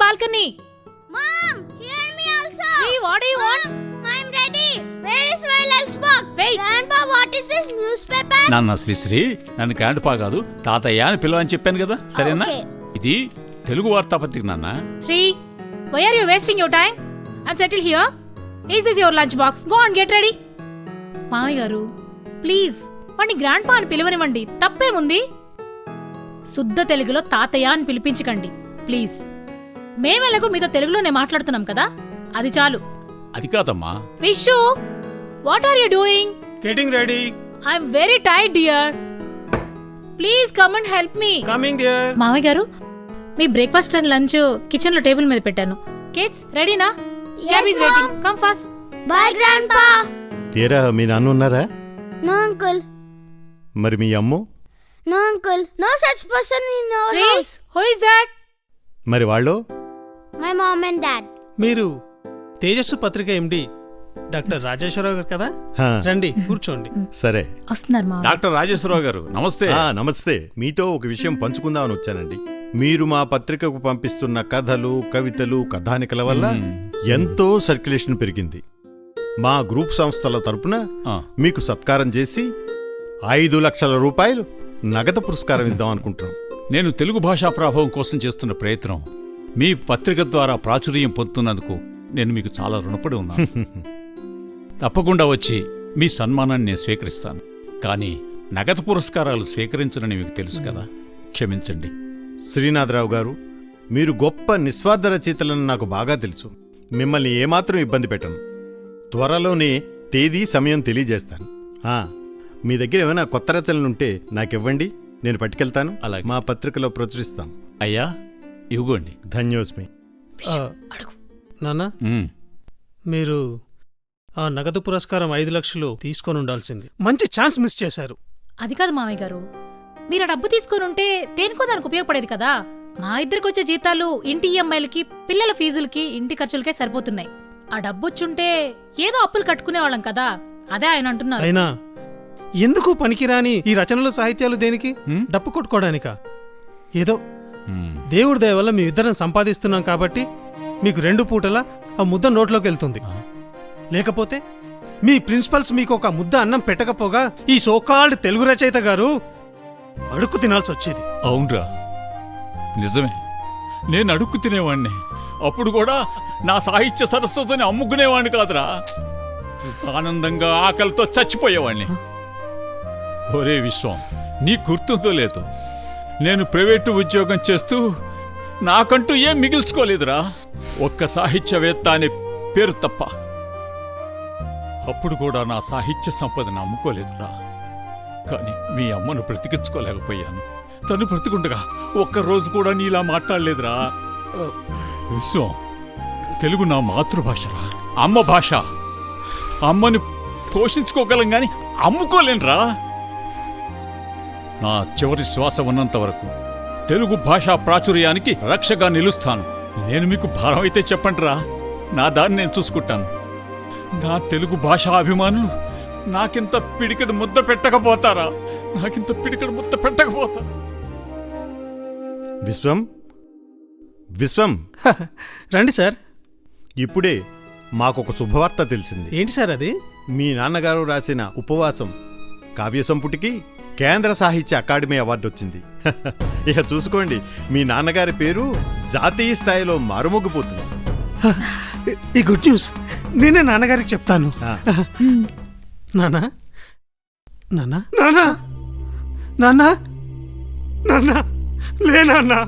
Balcony Mom, hear me also. Sri what do you want I'm ready. Where is my lunchbox? Wait. Grandpa, what is this newspaper? నాన్న శ్రీశ్రీ నన్ను grandpa కాదు తాతయ్య అని పిలవని చెప్పాను కదా సరేనా ఓకే. ఇది తెలుగు వార్తాపత్రిక నాన్న Sri why are you wasting your time and settle here is is your lunch box go and get ready మామయ్య గారు ప్లీజ్ వాడిని గ్రాండ్ పా అని పిలవనివ్వండి తప్పేముంది శుద్ధ తెలుగులో తాతయ్య అని పిలిపించకండి ప్లీజ్. మేమెలాగో మీతో తెలుగులోనే మాట్లాడుతున్నాం కదా అది చాలు. అది కాదమ్మా. Vishu what are you doing getting ready I'm very tired dear please come and help me coming dear మామయ్య గారు మీ బ్రేక్ఫాస్ట్ అండ్ లంచ్ కిచెన్లో టేబుల్ మీద పెట్టాను. కిడ్స్ రెడీనా Yes, is ma'am. Waiting come fast Bye, Grandpa. ఏరా మీ నాన్న ఉన్నారా? No, uncle. మరి మీ అమ్ము? No, uncle. No such person in our Sri house. Who is that మరి వాళ్ళు? My mom and dad. మీరు తేజస్సు పత్రిక ఎండి డాక్టర్ రాజేశ్వరరావు గారు కదా? హా, రండి కూర్చోండి. సరే. వస్తున్నారు మా డాక్టర్ రాజేశ్వరరావు గారు నమస్తే. ఆ, నమస్తే. మీతో ఒక విషయం పంచుకుందామని వచ్చానండి. మీరు మా పత్రికకు పంపిస్తున్న కథలు కవితలు కథానికల వల్ల మ్మ్. ఎంతో సర్క్యులేషన్ పెరిగింది. మా గ్రూప్ సంస్థల తరపున ఆ, మీకు సత్కారం చేసి ఐదు లక్షల రూపాయలు నగదు పురస్కారం ఇద్దాం అనుకుంటున్నాం. నేను తెలుగు భాషా ప్రభావం కోసం చేస్తున్న ప్రయత్నం మీ పత్రిక ద్వారా ప్రాచుర్యం పొందుతున్నందుకు నేను మీకు చాలా రుణపడి ఉన్నాను. తప్పకుండా వచ్చి మీ సన్మానాన్ని నేను స్వీకరిస్తాను. కానీ నగదు పురస్కారాలు స్వీకరించనని మీకు తెలుసు కదా? క్షమించండి. శ్రీనాథరావు గారు మీరు గొప్ప నిస్వార్థ రచయితలని నాకు బాగా తెలుసు. మిమ్మల్ని ఏమాత్రం ఇబ్బంది పెట్టను. త్వరలోనే తేదీ సమయం తెలియజేస్తాను. మీ దగ్గర ఏమైనా కొత్త రచనలుంటే నాకివ్వండి. నేను పట్టుకెళ్తాను. అలాగే. మా పత్రికలో ప్రచురిస్తాం. అయ్యా ఇవ్వండి ధన్యోస్మి. నాన్న. మీరు ఆ నగదు పురస్కారం ఐదు లక్షలు తీసుకొని ఉండాల్సింది. మంచి ఛాన్స్ మిస్ చేశారు. అది కాదు మామయ్య గారు. మీరు ఆ డబ్బు తీసుకొని ఉంటే దేనికో దానికి ఉపయోగపడేది కదా. మా ఇద్దరికి వచ్చే జీతాలు ఇంటి ఈఎంఐలకి పిల్లల ఫీజులకి ఇంటి ఖర్చులకే సరిపోతున్నాయి. ఆ డబ్బు వచ్చుంటే ఏదో అప్పులు కట్టుకునే వాళ్ళం కదా. అదే ఆయన అంటున్నారు. అయినా ఎందుకు పనికిరాని ఈ రచనలు సాహిత్యాలు దేనికి? డప్పు కొట్టుకోవడానికా ఏదో. దేవుడి దయ వల్ల మీ ఇద్దరం సంపాదిస్తున్నాం కాబట్టి మీకు రెండు పూటలా ఆ ముద్ద నోట్లోకి వెళ్తుంది. లేకపోతే మీ ప్రిన్సిపల్స్ మీకు ఒక ముద్ద అన్నం పెట్టకపోగా ఈ సోకాల్డ్ తెలుగు రచయిత గారు అడుక్కు తినాల్సి వచ్చేది. అవునరా. నిజమే. నేను అడుక్కు తినేవాణ్ణి. అప్పుడు కూడా నా సాహిత్య సరస్వతిని అమ్ముకునేవాణ్ణి కాదురా. ఆనందంగా ఆకలితో చచ్చిపోయేవాణ్ణి. ఒరే విశ్వం నీ గుర్తుందో లేదు. నేను ప్రైవేటు ఉద్యోగం చేస్తూ నాకంటూ ఏం మిగిల్చుకోలేదురా. ఒక్క సాహిత్యవేత్త అనే పేరు తప్ప. అప్పుడు కూడా నా సాహిత్య సంపదను అమ్ముకోలేదురా కానీ మీ అమ్మను బ్రతికించుకోలేకపోయాను. తను బ్రతికుండగా ఒక్క రోజు కూడా నీలా మాట్లాడలేదురా. విశ్వం తెలుగు నా మాతృభాషరా. అమ్మ భాష. అమ్మని పోషించుకోగలం కానీ అమ్ముకోలేనురా. నా చివరి శ్వాస ఉన్నంత వరకు తెలుగు భాషా ప్రాచుర్యానికి రక్షగా నిలుస్తాను. నేను మీకు భారం అయితే చెప్పండిరా. నా దాన్ని నేను చూసుకుంటాను. నా తెలుగు భాషా అభిమానులు నాకింత పిడికడు ముద్ద పెట్టకపోతారా? నాకింత పిడికడు ముద్ద పెట్టకపోతారా విశ్వం? విశ్వం? రండి సార్. ఇప్పుడే మాకొక శుభవార్త తెలిసింది. ఏంటి సార్ అది? మీ నాన్నగారు రాసిన ఉపవాసం కావ్య సంపుటికి కేంద్ర సాహిత్య అకాడమీ అవార్డు వచ్చింది. ఇక చూసుకోండి మీ నాన్నగారి పేరు జాతీయ స్థాయిలో మారుమోగిపోతుంది. ఈ గుడ్ న్యూస్. నేనే నాన్నగారికి చెప్తాను. నానా నానా నానా నానా నాన్నా? లే నాన్నా.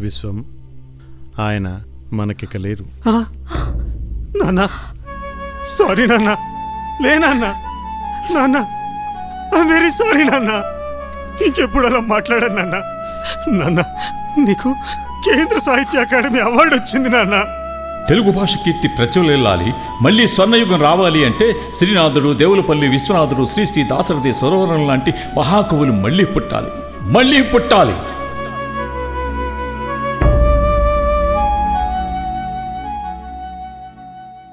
విశ్వం ఆయన మనకిక లేరు. ఆ? నాన్నా. సారీ నాన్నా. లే నాన్నా. నాన్నా. ఐ వెరీ సారీ నాన్నా. ఇంకెప్పుడు అలా మాట్లాడాను నాన్నా? నాన్నా నీకు కేంద్ర సాహిత్య అకాడమీ అవార్డు వచ్చింది నాన్న. తెలుగు భాష కీర్తి ప్రచురలెల్లాలి మళ్ళీ స్వర్ణయుగం రావాలి అంటే శ్రీనాథుడు దేవులపల్లి విశ్వనాథుడు శ్రీ శ్రీ దాసరథి సరోవరం లాంటి మహాకవులు మళ్ళీ పుట్టాలి. మళ్ళీ పుట్టాలి.